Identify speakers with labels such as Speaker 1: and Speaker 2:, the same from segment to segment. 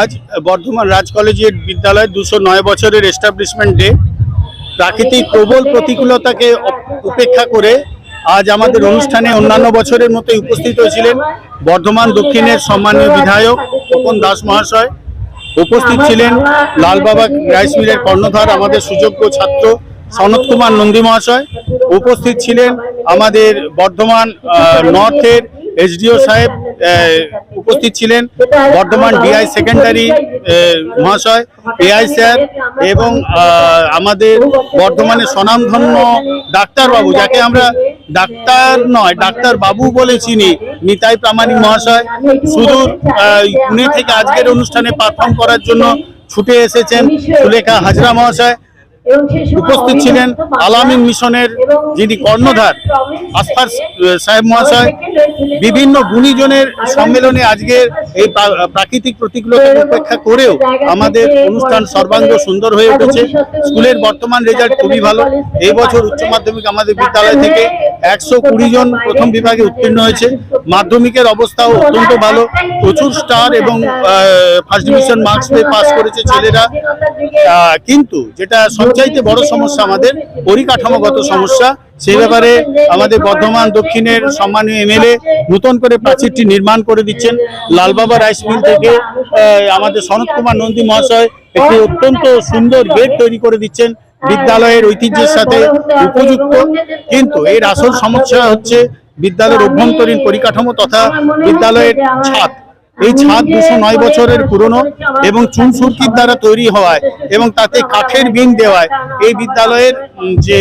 Speaker 1: আজ বর্ধমান রাজ কলেজের বিদ্যালয় দুশো নয় বছরের এস্টাবলিশমেন্ট ডে প্রাকৃতিক প্রবল প্রতিকূলতাকে উপেক্ষা করে আজ আমাদের অনুষ্ঠানে অন্যান্য বছরের মতোই উপস্থিত হয়েছিলেন বর্ধমান দক্ষিণের সম্মানীয় বিধায়ক খোকন দাস মহাশয়। উপস্থিত ছিলেন লালবাবা রাইস মিলের কর্ণধার, আমাদের সুযোগ্য ছাত্র সনত কুমার নন্দী মহাশয়। উপস্থিত ছিলেন আমাদের বর্ধমান নর্থের এসডিও সাহেব উপস্থিত ছিলেন। বর্ধমান ডিআই সেকেন্ডারি মহাশয়, এআই স্যার এবং আমাদের বর্ধমানের স্বনামধন্য ডাক্তারবাবু, যাকে আমরা ডাক্তার নয়, ডাক্তার বাবু বলে চিনি, নিতাই প্রামাণিক মহাশয়। সুদূর পুনে থেকে আজকের অনুষ্ঠানে পারফর্ম করার জন্য ছুটে এসেছেন সুলেখা হাজরা মহাশয়। উপস্থিত ছিলেন আলামিন মিশনের যিনি কর্ণধার আস্থার সাহেব মহাশয় বিভিন্ন গুণীজনের সম্মেলনে আজকের এই প্রাকৃতিক প্রতিকূলতা উপেক্ষা করেও আমাদের অনুষ্ঠান সর্বাঙ্গ সুন্দর হয়ে উঠেছে। স্কুলের বর্তমান রেজাল্ট খুবই ভালো। এই বছর উচ্চ মাধ্যমিক আমাদের বিদ্যালয় থেকে একশো কুড়ি জন প্রথম বিভাগে উত্তীর্ণ হয়েছে। মাধ্যমিকের অবস্থাও অত্যন্ত ভালো। প্রচুর স্টার এবং ফার্স্ট ডিভিশন মার্কস পেয়ে পাস করেছে ছেলেরা। কিন্তু যেটা সবচাইতে বড় সমস্যা আমাদের পরিকাঠামোগত সমস্যা। সেই ব্যাপারে আমাদের বর্ধমান দক্ষিণের সম্মানীয় এমএলএ নতুন করে প্রাচীরটি নির্মাণ করে দিচ্ছেন। লালবাবা রাইস মিল থেকে আমাদের সনত কুমার নন্দী মহাশয় একটি অত্যন্ত সুন্দর গেট তৈরি করে দিচ্ছেন। বিদ্যালয়ের ঐতিহ্যের সাথে উপযুক্ত। কিন্তু এর আসল সমস্যা হচ্ছে বিদ্যালয়ের অভ্যন্তরীণ পরিকাঠামো তথা বিদ্যালয়ের ছাদ। এই ছাদ দুশো নয় বছরের পুরনো এবং চুন সুরকির দ্বারা তৈরি হওয়ায় এবং তাতে কাঠের বিং দেওয়ায় এই বিদ্যালয়ের যে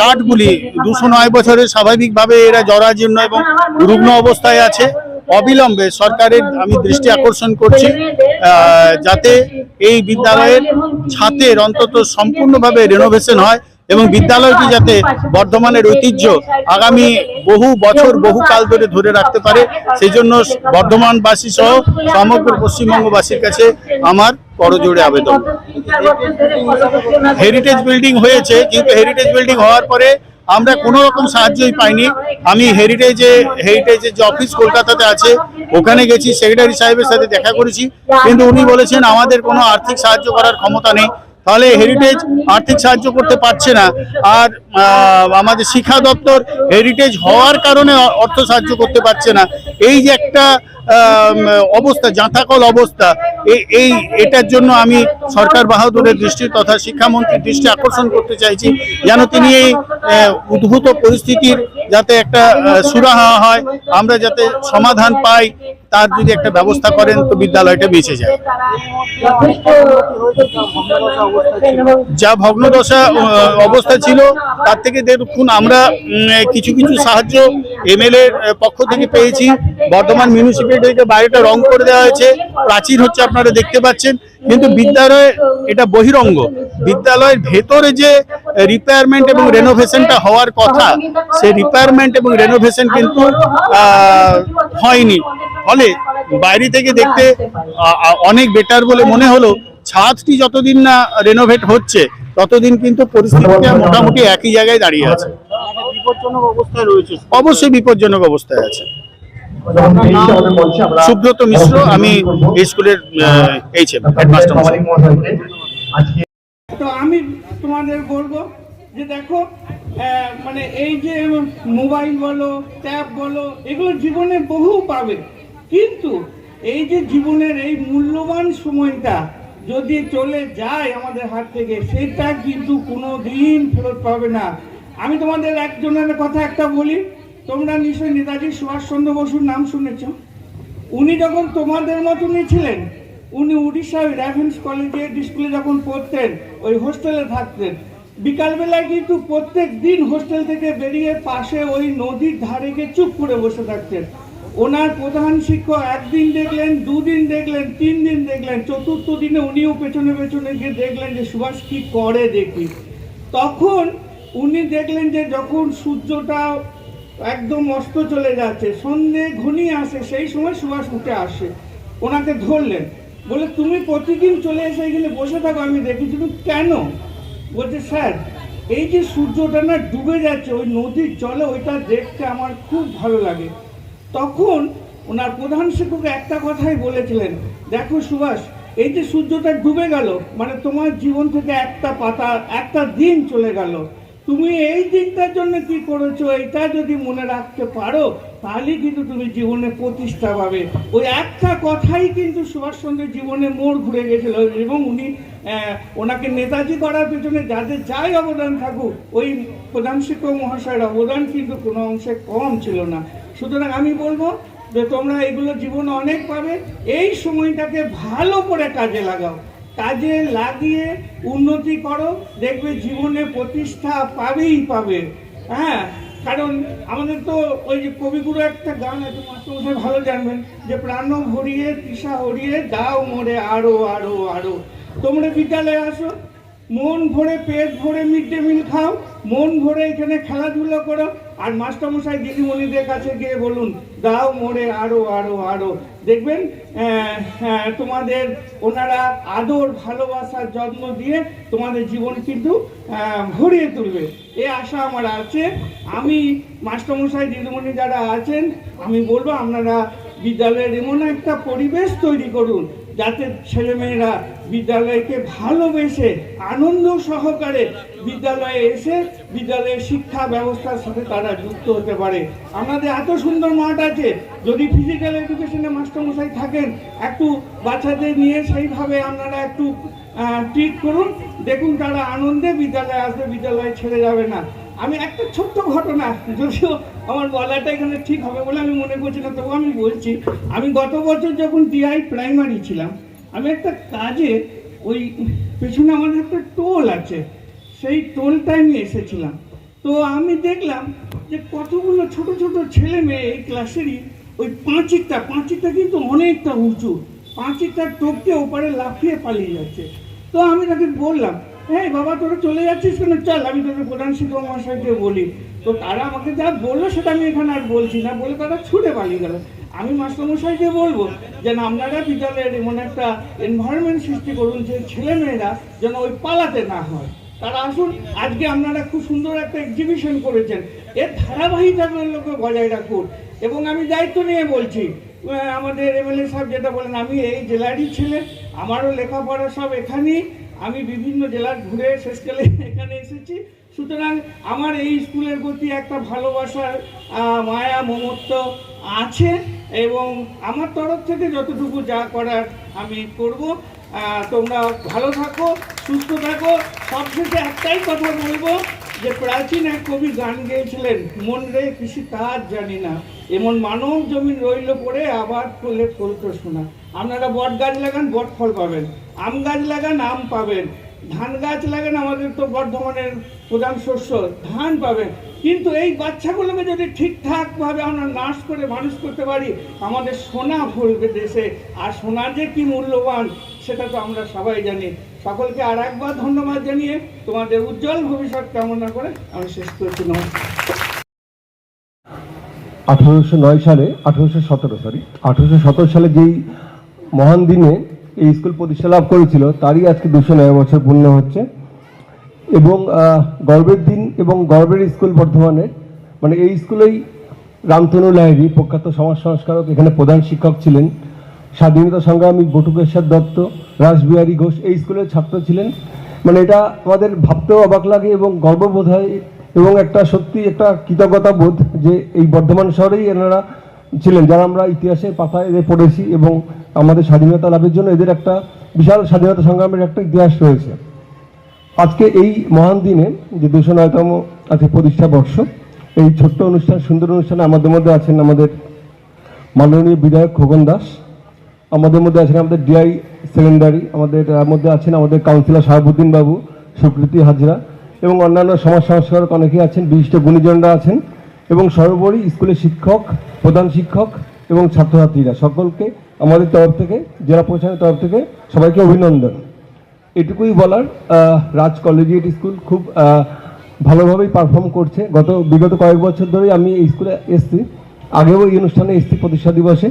Speaker 1: কাঠগুলি দুশো নয় বছরের স্বাভাবিকভাবে এরা জরাজীর্ণ এবং রুগ্ন অবস্থায় আছে। অবিলম্বে সরকারের আমি দৃষ্টি আকর্ষণ করছি যাতে এই বিদ্যালয়ের ছাতের অন্তত সম্পূর্ণভাবে রেনোভেশন হয়। এবং বিদ্যালয়টি যাতে বর্ধমানের ঐতিহ্য আগামী বহু বছর বহু কাল ধরে ধরে রাখতে পারে। সেই জন্য বর্ধমানবাসী সহ সমগ্র পশ্চিমবঙ্গবাসীর কাছে আমার করজোড়ে আবেদন। হেরিটেজ বিল্ডিং হয়েছে কিন্তু হেরিটেজ বিল্ডিং হওয়ার পরে আমরা কোনো রকম সাহায্যই পাইনি। আমি হেরিটেজে হেরিটেজের যে অফিস কলকাতাতে আছে ওখানে গেছি সেক্রেটারি সাহেবের সাথে দেখা করেছি। কিন্তু উনি বলেছেন আমাদের কোনো আর্থিক সাহায্য করার ক্ষমতা নেই। তাহলে হেরিটেজ আর্থিক সাহায্য করতে পারছে না। আর আমাদের শিক্ষা দপ্তর হেরিটেজ হওয়ার কারণে অর্থ সাহায্য করতে পারছে না। এই যে একটা অবস্থা জাঁথাকল অবস্থা এই- এটার জন্য আমি সরকার বাহাদুরের দৃষ্টি তথা শিক্ষামন্ত্রীর দৃষ্টি আকর্ষণ করতে চাইছি, যেন তিনি এই উদ্ভূত পরিস্থিতির যাতে একটা সুরাহা হয়, আমরা যাতে সমাধান পাই, তার যদি একটা ব্যবস্থা করেন, তো বিদ্যালয়টা বেঁচে যায়। যা ভগ্নদশা অবস্থা ছিল, তার থেকে দেখুন, আমরা কিছু কিছু সাহায্য এমএলএ পক্ষ থেকে পেয়েছি, বর্ধমান মিউনিসিপ্যালিটিকে বাইরেটা রং করে দেওয়া হয়েছে প্রাচীর হচ্ছে আপনারা দেখতে পাচ্ছেন। কিন্তু বিদ্যালয়ে এটা বহিরঙ্গ। বিদ্যালয়ের ভেতরে যে রিপেয়ারমেন্ট এবং রেনোভেশনটা হওয়ার কথা সেই রিপেয়ারমেন্ট এবং রেনোভেশন কিন্তু হয়নি। ফলে বাইরে থেকে দেখতে অনেক বেটার বলে মনে হলো। ছাদটি যতদিন না রেনোভেট হচ্ছে ততদিন কিন্তু পরিস্থিতিটা মোটামুটি একই জায়গায় দাঁড়িয়ে আছে। বিপজ্জনক অবস্থায় রয়েছে। অবশ্যই বিপজ্জনক অবস্থায় আছে। সুব্রত মিশ্র, আমি এই স্কুলের
Speaker 2: আমি তোমাদের বলব যে দেখো মানে এই যে মোবাইল বলো ট্যাব বলো, এগুলো জীবনে বহু পাবে। কিন্তু এই যে জীবনের এই মূল্যবান সময়টা যদি চলে যায় আমাদের হাত থেকে, সেটা কিন্তু কোনো দিন ফেরত পাবে না। আমি তোমাদের একজনের কথা একটা বলি তোমরা নিশ্চয়ই নেতাজি সুভাষচন্দ্র বসুর নাম শুনেছ। উনি যখন তোমাদের মতনই ছিলেন, উনি উড়িষ্যার র্যাভেন্স কলেজে স্কুলে যখন পড়তেন, ওই হোস্টেলে থাকতেন, বিকালবেলায় কিন্তু প্রত্যেক দিন হোস্টেল থেকে বেরিয়ে পাশে ওই নদীর ধারে গিয়ে চুপ করে বসে থাকতেন। ওনার প্রধান শিক্ষক একদিন দেখলেন, দুদিন দেখলেন তিন দিন দেখলেন, চতুর্থ দিনে উনিও পেছনে পেছনে গিয়ে দেখলেন যে সুভাষ কি করে দেখি। তখন উনি দেখলেন যে যখন সূর্যটা একদম অস্ত চলে যাচ্ছে। সন্ধে ঘনিয়ে আসে, সেই সময় সুভাষ উঠে আসে। ওনাকে ধরলেন। বলে, তুমি প্রতিদিন চলে এসে এখানে বসে থাকো, আমি দেখি তুমি কেন? বলছে, স্যার, এই যে সূর্যটা না ডুবে যাচ্ছে, ওই নদীর জলে ওইটা দেখতে আমার খুব ভালো লাগে। তখন ওনার প্রধান শিক্ষক একটা কথাই বলেছিলেন, দেখো সুভাষ, এই যে সূর্যটা ডুবে গেল মানে তোমার জীবন থেকে একটা পাতা, একটা দিন চলে গেল। তুমি এই দিনটার জন্য কি করেছ? এটা যদি মনে রাখতে পারো তাহলেই কিন্তু তুমি জীবনে প্রতিষ্ঠা পাবে। ওই একটা কথাই কিন্তু সুভাষচন্দ্রের জীবনে মোড় ঘুরে গেছিল এবং উনি ওনাকে নেতাজি করার পেছনে যাদের যাই অবদান থাকুক, ওই প্রধান শিক্ষক মহাশয়ের অবদান কিন্তু কোনো অংশে কম ছিল না। সুতরাং আমি বলব যে তোমরা এগুলো জীবনে অনেক পাবে। এই সময়টাকে ভালো করে কাজে লাগাও। কাজে লাগিয়ে উন্নতি করো, দেখবে জীবনে প্রতিষ্ঠা পাবেই পাবে। হ্যাঁ কারণ আমাদের তো ওই যে কবিগুরু একটা গান আছে মাস্টারমশাই ভালো জানবেন, যে প্রাণ ভরিয়ে, তৃষা হরিয়ে দাও মোরে আরও আরও আরও। তোমরা বিদ্যালয়ে আসো মন ভরে পেট ভরে মিড ডে মিল খাও, মন ভরে এখানে খেলাধুলো করো, আর মাস্টারমশাই দিদিমণিদের কাছে গিয়ে বলুন, দাও মোরে আরও আরও আরও। দেখবেন তোমাদের ওনারা আদর, ভালোবাসার যত্ন দিয়ে তোমাদের জীবন কিন্তু ভরিয়ে তুলবে। এ আশা আমার আছে। আমি মাস্টারমশাই দিদিমণি যারা আছেন, আমি বলব আপনারা বিদ্যালয়ের এমন একটা পরিবেশ তৈরি করুন যাতে ছেলেমেয়েরা বিদ্যালয়কে ভালোবেসে আনন্দ সহকারে বিদ্যালয়ে এসে বিদ্যালয়ের শিক্ষা ব্যবস্থার সাথে তারা যুক্ত হতে পারে। আমাদের এত সুন্দর মাঠ আছে, যদি ফিজিক্যাল এডুকেশনে মাস্টারমশাই থাকেন, একটু বাচ্চাদের নিয়ে সেইভাবে আপনারা একটু ট্রিট করুন। দেখুন তারা আনন্দে বিদ্যালয়ে আসবে, বিদ্যালয়ে ছেড়ে যাবে না। আমি একটা ছোট্ট ঘটনা, যদিও আমার বলাটা এখানে ঠিক হবে বলে আমি মনে করছি না তবু আমি বলছি, আমি গত বছর যখন টিআই প্রাইমারি ছিলাম, আমি একটা কাজে ওই পেছনে আমাদের একটা টোল আছে, সেই টোলটায় আমি এসেছিলাম। তো আমি দেখলাম যে কতগুলো ছোট ছোট ছেলে মেয়ে এই ক্লাসেরই ওই পাঁচিরটা পাঁচিরটা কিন্তু অনেকটা উঁচু, পাঁচিরটার টোপকে ওপারে লাফিয়ে পালিয়ে যাচ্ছে। তো আমি তাকে বললাম হ্যাঁ বাবা তোরা চলে যাচ্ছিস কেন? চল আমি তোদের প্রধান শিক্ষক মহাশয়কে বলি। তো তারা আমাকে যা বলল সেটা আমি এখানে আর বলছি না বলে তারা ছুটে পালিয়ে গেল। আমি মাস্টারমশাইকে বলব যে না, আপনারা বিদ্যালয়ের এমন একটা এনভায়রনমেন্ট সৃষ্টি করুন যে ছেলেমেয়েরা যেন ওই পালাতে না হয়। তারা আসুন আজকে আপনারা খুব সুন্দর একটা এক্সিবিশন করেছেন। এর ধারাবাহিকতাগুলোকে বজায় রাখুন। এবং আমি দায়িত্ব নিয়ে বলছি আমাদের এমএলএ সাহেব যেটা বলেন আমি এই জেলারই ছেলে আমারও লেখাপড়া সব এখানেই। আমি বিভিন্ন জেলার ঘুরে শেষকালে এখানে এসেছি। সুতরাং আমার এই স্কুলের প্রতি একটা ভালোবাসার মায়া, মমত্ব আছে এবং আমার তরফ থেকে যতটুকু যা করার আমি করব। তোমরা ভালো থাকো, সুস্থ থাকো। সবশেষে একটাই কথা বলব যে প্রাচীন এক কবি গান গেয়েছিলেন, মন রে কৃষি কাজ জানি না। এমন মানব জমিন রইল পড়ে আবার করলে ফলতো শোনা আপনারা বট গাছ লাগান, বট ফল পাবেন। আম গাছ লাগান, আম পাবেন। ধান গাছ লাগান, আমাদের তো বর্ধমানের প্রধান শস্য, ধান পাবেন। কিন্তু এই বাচ্চাগুলোকে যদি ঠিকঠাকভাবে আমরা নাশ করে মানুষ করতে পারি, আমাদের সোনা ফলবে দেশে। আর সোনা যে কি মূল্যবান, সেটা তো আমরা সবাই জানি। সকলকে আর একবার ধন্যবাদ জানিয়ে তোমাদের উজ্জ্বল ভবিষ্যৎ কামনা করে আমি শেষ করছি। নমস্কার।
Speaker 3: আঠারোশো নয় সালে, আঠারোশো সতেরো সরি আঠারোশো সতেরো সালে যেই মহান দিনে এই স্কুল প্রতিষ্ঠা লাভ করেছিল, তারই আজকে দুশো নয় বছর পূর্ণ হচ্ছে। এবং গর্বের দিন এবং গর্বের স্কুল বর্ধমানের মানে এই স্কুলেই রামতনু লাহিড়ী, প্রখ্যাত সমাজ সংস্কারক, এখানে প্রধান শিক্ষক ছিলেন। স্বাধীনতা সংগ্রামী বটুকেশ্বর দত্ত, রাসবিহারী ঘোষ, এই স্কুলের ছাত্র ছিলেন। মানে এটা আমাদের ভাবতেও অবাক লাগে এবং গর্ববোধ হয় এবং একটা সত্যি একটা কৃতজ্ঞতা বোধ যে এই বর্ধমান শহরেই এনারা ছিলেন, যারা আমরা ইতিহাসের পাতায় পড়েছি এবং আমাদের স্বাধীনতা লাভের জন্য এদের একটা বিশাল স্বাধীনতা সংগ্রামের একটা ইতিহাস রয়েছে। আজকে এই মহান দিনে যে দুশো নয়তম আজকে প্রতিষ্ঠা বর্ষ, এই ছোট্ট অনুষ্ঠান, সুন্দর অনুষ্ঠানে আমাদের মধ্যে আছেন আমাদের মাননীয় বিধায়ক খোকন দাস, আমাদের মধ্যে আছেন আমাদের ডিআই সেকেন্ডারি, আমাদের মধ্যে আছেন আমাদের কাউন্সিলর শাহাবুদ্দিন বাবু, সুকৃতি হাজরা এবং অন্যান্য সমাজ সংস্কারক অনেকেই আছেন, বিশিষ্ট গুণীজনরা আছেন এবং সর্বোপরি স্কুলের শিক্ষক, প্রধান শিক্ষক এবং ছাত্রছাত্রীরা। সকলকে আমাদের তরফ থেকে জেলা প্রশাসনের তরফ থেকে সবাইকে অভিনন্দন। এটুকুই বলার রাজ কলেজিয়েট স্কুল খুব ভালোভাবেই পারফর্ম করছে। গত বিগত কয়েক বছর ধরেই আমি এই স্কুলে এসেছি। আগেও এই অনুষ্ঠানে এসেছি প্রতিষ্ঠা দিবসে।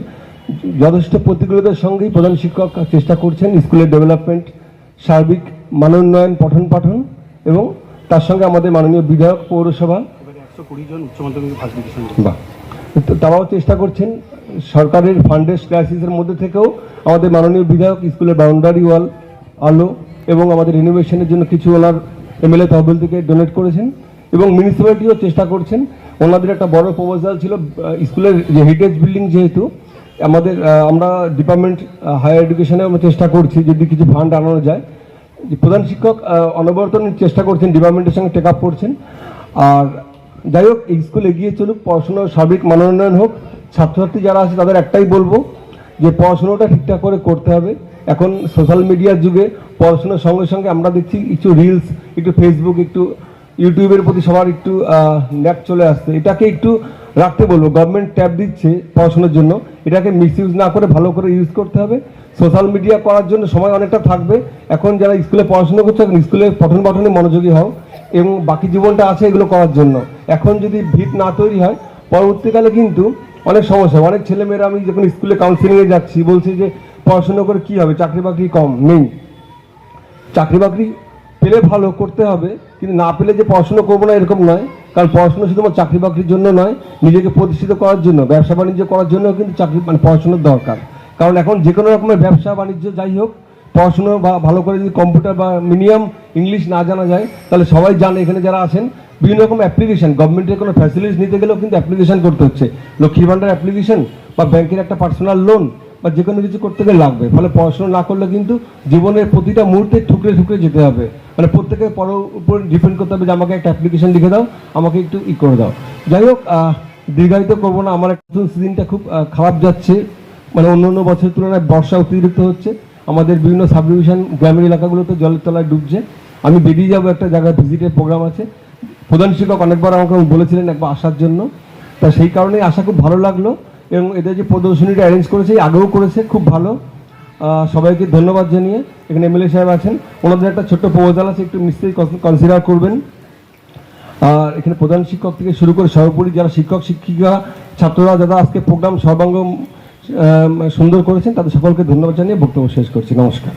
Speaker 3: যথেষ্ট প্রতিকূলতার সঙ্গেই প্রধান শিক্ষক চেষ্টা করছেন স্কুলের ডেভেলপমেন্ট সার্বিক মানোন্নয়ন পঠন পাঠন এবং তার সঙ্গে আমাদের মাননীয় বিধায়ক পৌরসভা।
Speaker 1: একশো কুড়ি জন উচ্চ মাধ্যমিক ফার্স্ট ডিভিশন।
Speaker 3: তারাও চেষ্টা করছেন সরকারের ফান্ডের ক্রাইসিসের মধ্যে থেকেও আমাদের মাননীয় বিধায়ক স্কুলের বাউন্ডারি ওয়াল আলো এবং আমাদের রিনোভেশনের জন্য কিছু ওনার এমএলএ তহবিল থেকে ডোনেট করেছেন এবং মিউনিসিপ্যালিটিও চেষ্টা করছেন। ওনাদের একটা বড় প্রপোজাল ছিল স্কুলের যে হেরিটেজ বিল্ডিং যেহেতু আমাদের আমরা ডিপার্টমেন্ট হায়ার এডুকেশনে আমরা চেষ্টা করছি যদি কিছু ফান্ড আনানো যায়। প্রধান শিক্ষক আহ, অনবরত চেষ্টা করছেন ডিপার্টমেন্টের সঙ্গে টেক আপ করছেন। আর যাই হোক স্কুল এগিয়ে চলুক পড়াশোনার সার্বিক মানোন্নয়ন হোক, ছাত্রছাত্রী যারা আছে তাদের একটাই বলব যে পড়াশোনাটা ঠিকঠাক করে করতে হবে। এখন সোশ্যাল মিডিয়ার যুগে পড়াশোনার সঙ্গে সঙ্গে আমরা দেখছি একটু রিলস একটু ফেসবুক একটু ইউটিউবের প্রতি সবার একটু ন্যাক চলে আসছে। এটাকে একটু রাখতে বলব। গভর্নমেন্ট ট্যাব দিচ্ছে পড়াশোনার জন্য। এটাকে মিস ইউজ না করে ভালো করে ইউজ করতে হবে। সোশ্যাল মিডিয়া করার জন্য সময় অনেকটা থাকবে। এখন যারা স্কুলে পড়াশোনা করছে, এখন স্কুলে পঠন পাঠনে মনোযোগী হও। এবং বাকি জীবনটা আছে এগুলো করার জন্য। এখন যদি ভিত না তৈরি হয়, পরবর্তীকালে কিন্তু অনেক সমস্যা। অনেক ছেলেমেয়েরা আমি যখন স্কুলে কাউন্সিলিংয়ে যাচ্ছি, বলছি যে পড়াশোনা করে কী হবে? চাকরি বাকরি কম? নেই। চাকরি বাকরি পেলে ভালো, করতে হবে। কিন্তু না পেলে যে পড়াশোনা করব না এরকম নয়। কারণ পড়াশোনা শুধুমাত্র চাকরি বাকরির জন্য নয়, নিজেকে প্রতিষ্ঠিত করার জন্য, ব্যবসা বাণিজ্য করার জন্য কিন্তু চাকরি মানে পড়াশোনার দরকার। কারণ এখন যে কোনো রকমের ব্যবসা বাণিজ্য যাই হোক পড়াশোনা বা ভালো করে যদি কম্পিউটার বা মিনিমাম ইংলিশ না জানা যায়, তাহলে সবাই জানে এখানে যারা আছেন। বিভিন্ন রকম অ্যাপ্লিকেশন গভর্নমেন্টের কোনো ফ্যাসিলিটিস নিতে গেলেও কিন্তু অ্যাপ্লিকেশন করতে হচ্ছে। লক্ষ্মী ভাণ্ডার অ্যাপ্লিকেশন বা ব্যাংকের একটা পার্সোনাল লোন বা যে কোনো কিছু করতে গেলে লাগবে। ফলে পড়াশোনা না করলে কিন্তু জীবনের প্রতিটা মুহূর্তে ঠুকরে ঠুকরে যেতে হবে। মানে প্রত্যেকের পর উপর ডিপেন্ড করতে হবে যে আমাকে একটা অ্যাপ্লিকেশন লিখে দাও, আমাকে একটু ই করে দাও। যাই হোক দীর্ঘায়িত করব না। আমার একটা সিজনটা খুব খারাপ যাচ্ছে। মানে অন্য অন্য বছরের তুলনায় বর্ষা অতিরিক্ত হচ্ছে। আমাদের বিভিন্ন সাব ডিভিশন গ্রামের এলাকাগুলোতে জলের তলায় ডুবছে। আমি বেরিয়ে যাব একটা জায়গায়, ভিজিটের প্রোগ্রাম আছে। প্রধান শিক্ষক অনেকবার আমাকে বলেছিলেন একবার আসার জন্য। তা সেই কারণে আসা খুব ভালো লাগল এবং এদের যে প্রদর্শনীটা অ্যারেঞ্জ করেছে আগেও করেছে, খুব ভালো। সবাইকে ধন্যবাদ জানিয়ে এখানে এমএলএ সাহেব আছেন। ওনাদের একটা ছোট্ট প্রপোজাল আছে, একটু নিশ্চয়ই কনসিডার করবেন। আর এখানে প্রধান শিক্ষক থেকে শুরু করে সর্বোপরি যারা শিক্ষক, শিক্ষিকা, ছাত্ররা, যারা আজকে প্রোগ্রাম সর্বাঙ্গ সুন্দর করেছেন, তাদের সকলকে ধন্যবাদ জানিয়ে বক্তব্য শেষ করছি। নমস্কার।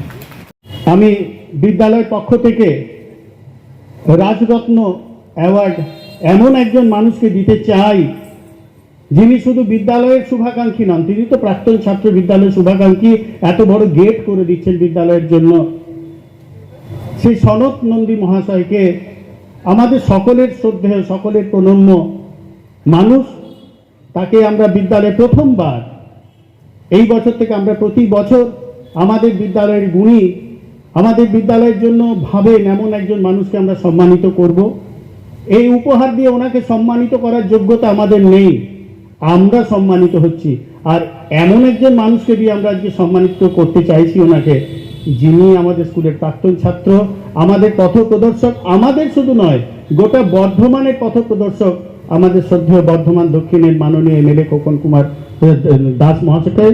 Speaker 4: আমি বিদ্যালয়ের পক্ষ থেকে রাজরত্ন অ্যাওয়ার্ড এমন একজন মানুষকে দিতে চাই, যিনি শুধু বিদ্যালয়ের শুভাকাঙ্ক্ষী নন, তিনি তো প্রাক্তন ছাত্র বিদ্যালয়ের শুভাকাঙ্ক্ষী, এত বড় গেট করে দিচ্ছেন বিদ্যালয়ের জন্য। সেই সনত নন্দী মহাশয়কে আমাদের সকলের শ্রদ্ধেয়, সকলের প্রণম্য মানুষ, তাকে আমরা বিদ্যালয়ে প্রথমবার এই বছর থেকে আমরা প্রতি বছর আমাদের বিদ্যালয়ের গুণী আমাদের বিদ্যালয়ের জন্য ভাবেন এমন একজন মানুষকে আমরা সম্মানিত করব। এই উপহার দিয়ে ওনাকে সম্মানিত করার যোগ্যতা আমাদের নেই। আমরা সম্মানিত হচ্ছি। আর এমন একজন মানুষকে দিয়ে আমরা আজকে সম্মানিত করতে চাইছি ওনাকে। যিনি আমাদের স্কুলের প্রাক্তন ছাত্র, আমাদের পথ প্রদর্শক আমাদের শুধু নয়, গোটা বর্ধমানের পথ প্রদর্শক আমাদের শ্রদ্ধেয় বর্ধমান দক্ষিণের মাননীয় এমএলএ খোকন কুমার দাস মহাশয়কে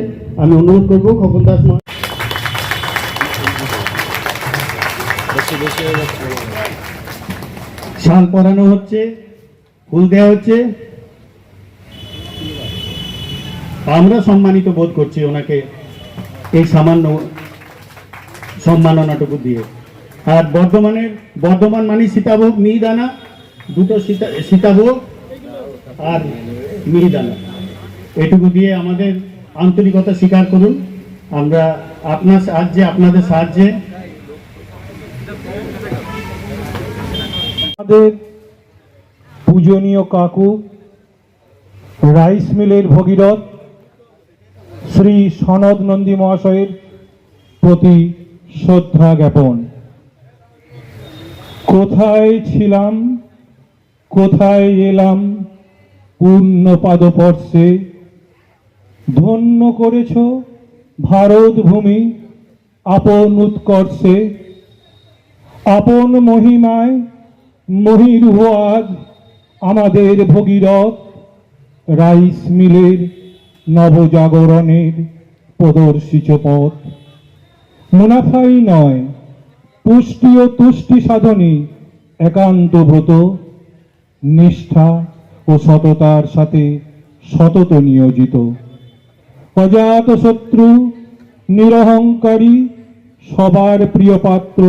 Speaker 4: আমি অনুরোধ করব, খোকন দাস শাল পরানো হচ্ছে, ফুল দেওয়া হচ্ছে। আমরা সম্মানিত বোধ করছি ওনাকে এই সামান্য সম্মাননাটুকু দিয়ে। আর বর্ধমানের, বর্ধমান মানে সীতাভোগ, মিহিদানা, দুটো সীতা, সীতাভোগ আর মিহিদানা। এটুকু দিয়ে আমাদের আন্তরিকতা স্বীকার করুন। আমরা আপনার সাহায্যে, আপনাদের সাহায্যে
Speaker 5: আমাদের পূজনীয় কাকু, রাইস মিলের ভগীরথ, শ্রী সনদ নন্দী মহাশয়ের প্রতি শ্রদ্ধা জ্ঞাপন। কোথায় ছিলাম, কোথায় এলাম পূর্ণ পাদপর্শে ধন্য করেছ ভারত ভূমি আপন উৎকর্ষে। আপন মহিমায় মহিরুহ আজ আমাদের ভগীরথ রাইস মিলের নবজাগরণের প্রদর্শিত পথ। মুনাফাই নয়, পুষ্টি ও তুষ্টি সাধনে একান্ত ব্রত, নিষ্ঠা ও সততার সাথে সতত নিয়োজিত। অজাত শত্রু, নিরহংকারী, সবার প্রিয় পাত্র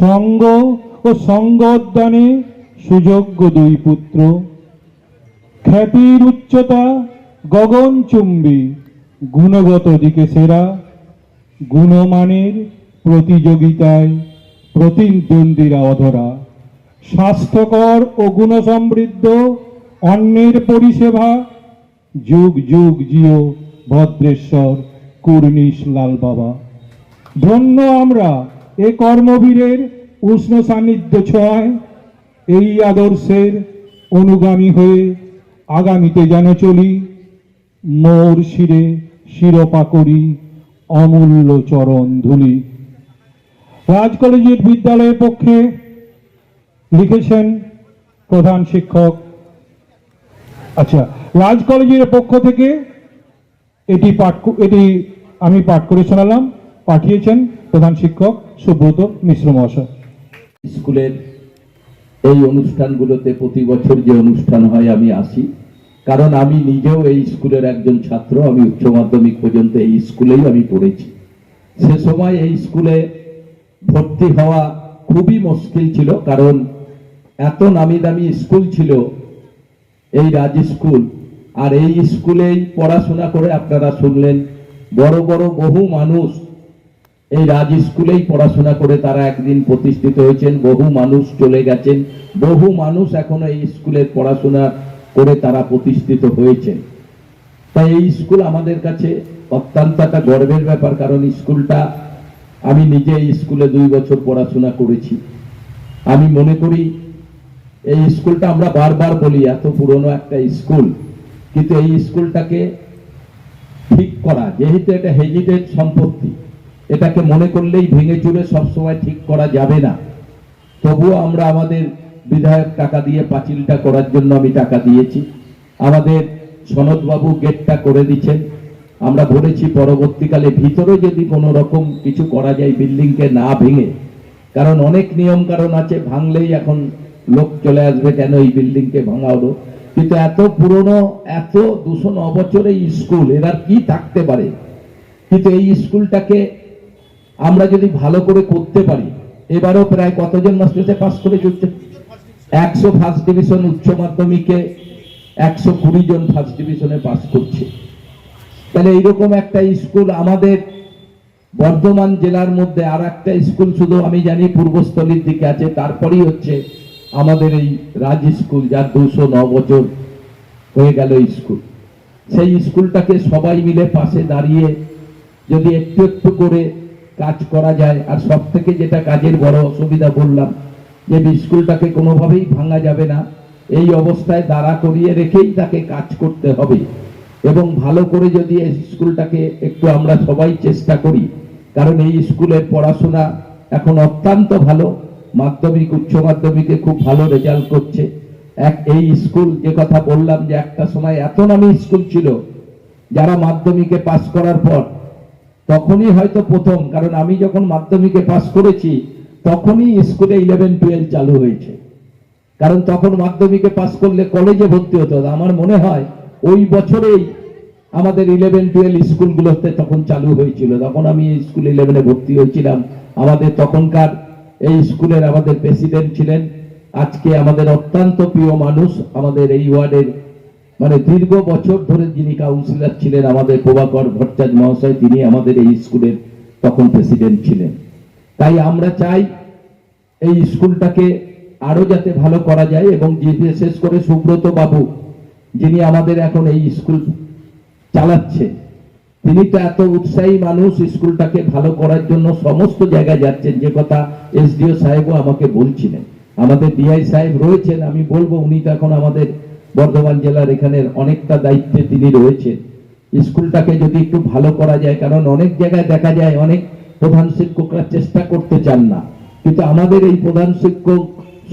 Speaker 5: সঙ্গ ও সঙ্গোদ্যানে সুযোগ্য দুই পুত্র। খ্যাতির উচ্চতা, গগনচুম্বী, গুণগত দিকে সেরা, গুণমানের প্রতিযোগিতায় প্রতিদ্বন্দ্বীরা অধরা। স্বাস্থ্যকর ও গুণসমৃদ্ধ অন্যের পরিষেবা। যুগ যুগ, জিও, ভদ্রেশ্বর, কুর্নিশ লাল বাবা। ধন্য আমরা এ কর্মবীরের উষ্ণ সান্নিধ্য ছোঁয়ায় এই আদর্শের অনুগামী হয়ে আগামীতে যেন চলি। মোর শিরে শিরপা করি অমূল্য চরণ ধুলি। রাজ কলেজের বিদ্যালয়ের পক্ষে লিখেছেন প্রধান শিক্ষক। আচ্ছা রাজ কলেজের পক্ষ থেকে এটি পাঠ এটি আমি পাঠ করে শোনালাম, পাঠিয়েছেন প্রধান শিক্ষক সুব্রত মিশ্র মহাশয়।
Speaker 6: স্কুলের এই অনুষ্ঠানগুলোতে প্রতি বছর যে অনুষ্ঠান হয়, আমি আসি। কারণ আমি নিজেও এই স্কুলের একজন ছাত্র, আমি উচ্চ মাধ্যমিক পর্যন্ত এই স্কুলেই আমি পড়েছি। সে সময় এই স্কুলে ভর্তি হওয়া খুবই মুশকিল ছিল, কারণ এত নামি দামি স্কুল ছিল এই রাজ স্কুল। আর এই স্কুলেই পড়াশোনা করে আপনারা শুনলেন, বড় বড় বহু মানুষ এই রাজ স্কুলেই পড়াশোনা করে তারা একদিন প্রতিষ্ঠিত হয়েছেন, বহু মানুষ চলে গেছেন, বহু মানুষ এখনও এই স্কুলের পড়াশোনা করে তারা প্রতিষ্ঠিত হয়েছে। তাই এই স্কুল আমাদের কাছে অত্যন্ত একটা গর্বের ব্যাপার, কারণ স্কুলটা আমি নিজে স্কুলে দুই বছর পড়াশোনা করেছি। আমি মনে করি এই স্কুলটা আমরা বারবার বলি, এত পুরনো একটা স্কুল। কিন্তু এই স্কুলটাকে ঠিক করা, যেহেতু এটা হেজিটেড সম্পত্তি, এটাকে মনে করলেই ভেঙে চুরে সবসময় ঠিক করা যাবে না। তবুও আমরা আমাদের বিধায়ক টাকা দিয়ে পাঁচিলটা করার জন্য আমি টাকা দিয়েছি। আমাদের সনদবাবু গেটটা করে দিচ্ছেন। আমরা বলেছি পরবর্তীকালে ভিতরে যদি কোনো রকম কিছু করা যায়, বিল্ডিংকে না ভেঙে, কারণ অনেক নিয়ম কারণ আছে, ভাঙলেই এখন লোক চলে আসবে কেন এই বিল্ডিংকে ভাঙা হলো কিন্তু এত পুরনো, এত দুশো ন বছরের স্কুল এরা কি থাকতে পারে? কিন্তু এই স্কুলটাকে আমরা যদি ভালো করে করতে পারি, এবারও প্রায় কতজন মাস্টার্সে পাস করে চলছে। একশো ফার্স্ট ডিভিশন উচ্চ মাধ্যমিকে একশো কুড়ি জন ফার্স্ট ডিভিশনে পাস করছে। তাহলে এইরকম একটা স্কুল আমাদের বর্ধমান জেলার মধ্যে আর একটা স্কুল, শুধু আমি জানি পূর্বস্থলীর দিকে আছে, তারপরেই হচ্ছে আমাদের এই রাজ স্কুল, যার দুশো ন বছর হয়ে গেল স্কুল। সেই স্কুলটাকে সবাই মিলে পাশে দাঁড়িয়ে যদি একটু একটু করে কাজ করা যায়, আর সব থেকে যেটা কাজের বড় অসুবিধা বললাম, যে স্কুলটাকে কোনোভাবেই ভাঙা যাবে না, এই অবস্থায় দাঁড়া করিয়ে রেখেই তাকে কাজ করতে হবে। এবং ভালো করে যদি এই স্কুলটাকে একটু আমরা সবাই চেষ্টা করি, কারণ এই স্কুলের পড়াশোনা এখন অত্যন্ত ভালো মাধ্যমিক, উচ্চ মাধ্যমিকে খুব ভালো রেজাল্ট করছে। এক, এই স্কুল যে কথা বললাম যে একটা সময় এত নামি স্কুল ছিল, যারা মাধ্যমিকে পাশ করার পর, তখনই হয়তো প্রথম, কারণ আমি যখন মাধ্যমিকে পাশ করেছি, তখনই স্কুলে ইলেভেন টুয়েলভ চালু হয়েছে। কারণ তখন মাধ্যমিকে পাশ করলে কলেজে ভর্তি হতো আমার মনে হয়, ওই বছরেই আমাদের ইলেভেন টুয়েলভ স্কুলগুলোতে তখন চালু হয়েছিল। তখন আমি স্কুল ইলেভেনে ভর্তি হয়েছিলাম। আমাদের তখনকার এই স্কুলের আমাদের প্রেসিডেন্ট ছিলেন। আজকে আমাদের অত্যন্ত প্রিয় মানুষ, আমাদের এই ওয়ার্ডের মানে দীর্ঘ বছর ধরে যিনি কাউন্সিলর ছিলেন আমাদের প্রভাকর ভট্টাচার্য মহাশয়, তিনি আমাদের এই স্কুলের তখন প্রেসিডেন্ট ছিলেন। তাই আমরা চাই এই স্কুলটাকে আরও যাতে ভালো করা যায় এবং বিশেষ করে সুব্রত বাবু, যিনি আমাদের এখন এই স্কুল চালাচ্ছে। তিনি তো এত উৎসাহী মানুষ, স্কুলটাকে ভালো করার জন্য সমস্ত জায়গায় যাচ্ছেন। যে কথা এসডিও সাহেবও আমাকে বলছিলেন। আমাদের ডিআই সাহেব রয়েছেন, আমি বলব উনি তো এখন আমাদের বর্ধমান জেলার এখানের অনেকটা দায়িত্বে তিনি রয়েছেন। স্কুলটাকে যদি একটু ভালো করা যায়, কারণ অনেক জায়গায় দেখা যায়, অনেক প্রধান শিক্ষকরা চেষ্টা করতে চান না। কিন্তু আমাদের এই প্রধান শিক্ষক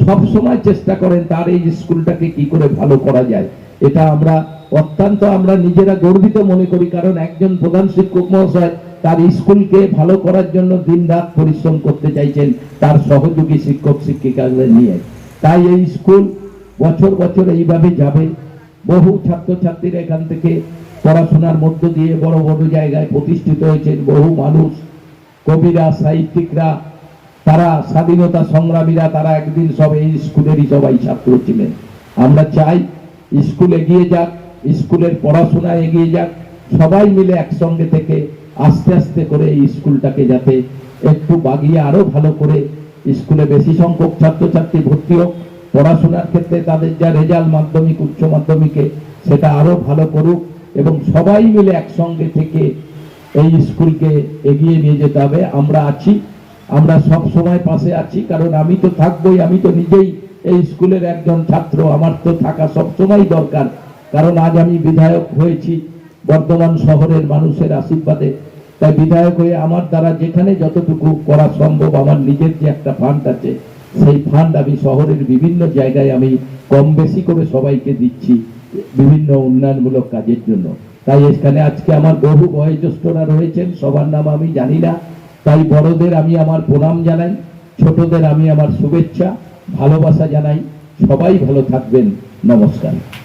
Speaker 6: সব সময় চেষ্টা করেন তার এই স্কুলটাকে কি করে ভালো করা যায়। এটা আমরা অত্যন্ত আমরা নিজেরা গর্বিত মনে করি, কারণ একজন প্রধান শিক্ষক মহাশয় তার স্কুলকে ভালো করার জন্য দিনরাত পরিশ্রম করতে চাইছেন তার সহযোগী শিক্ষক শিক্ষিকাদের নিয়ে। তাই এই স্কুল বছর বছর এইভাবে যাবে। বহু ছাত্রছাত্রীরা এখান থেকে পড়াশোনার মধ্য দিয়ে বড় বড় জায়গায় প্রতিষ্ঠিত হয়েছেন। বহু মানুষ, কবিরা, সাহিত্যিকরা, তারা স্বাধীনতা সংগ্রামীরা, তারা একদিন সব এই স্কুলেরই সবাই ছাত্র ছিলেন। আমরা চাই স্কুল এগিয়ে যাক, স্কুলের পড়াশোনা এগিয়ে যাক, সবাই মিলে একসঙ্গে থেকে আস্তে আস্তে করে এই স্কুলটাকে যাতে একটু বাগিয়ে আরও ভালো করে স্কুলে বেশি সংখ্যক ছাত্রছাত্রী ভর্তি হোক, পড়াশোনার ক্ষেত্রে তাদের যা রেজাল্ট মাধ্যমিক, উচ্চ মাধ্যমিকে, সেটা আরও ভালো করুক এবং সবাই মিলে একসঙ্গে থেকে এই স্কুলকে এগিয়ে নিয়ে যেতে হবে। আমরা আছি, আমরা সব সময় পাশে আছি, কারণ আমি তো থাকবোই, আমি তো নিজেই এই স্কুলের একজন ছাত্র, আমার তো থাকা সব সময় দরকার। কারণ আজ আমি বিধায়ক হয়েছি, বর্ধমান শহরের মানুষের আশীর্বাদে। তাই বিধায়ক হয়ে আমার দ্বারা যেখানে যতটুকু করা সম্ভব, আমার নিজের যে একটা ফান্ড আছে, সেই ফান্ড আমি শহরের বিভিন্ন জায়গায় আমি কম বেশি করে সবাইকে দিচ্ছি বিভিন্ন উন্নয়নমূলক কাজের জন্য। তাই এখানে আজকে আমার বহু বয়োজ্যেষ্ঠরা রয়েছেন, সবার নাম আমি জানি না। তাই বড়দের আমি আমার প্রণাম জানাই, ছোটদের আমি আমার শুভেচ্ছা। ভালোবাসা জানাই। সবাই ভালো থাকবেন। নমস্কার।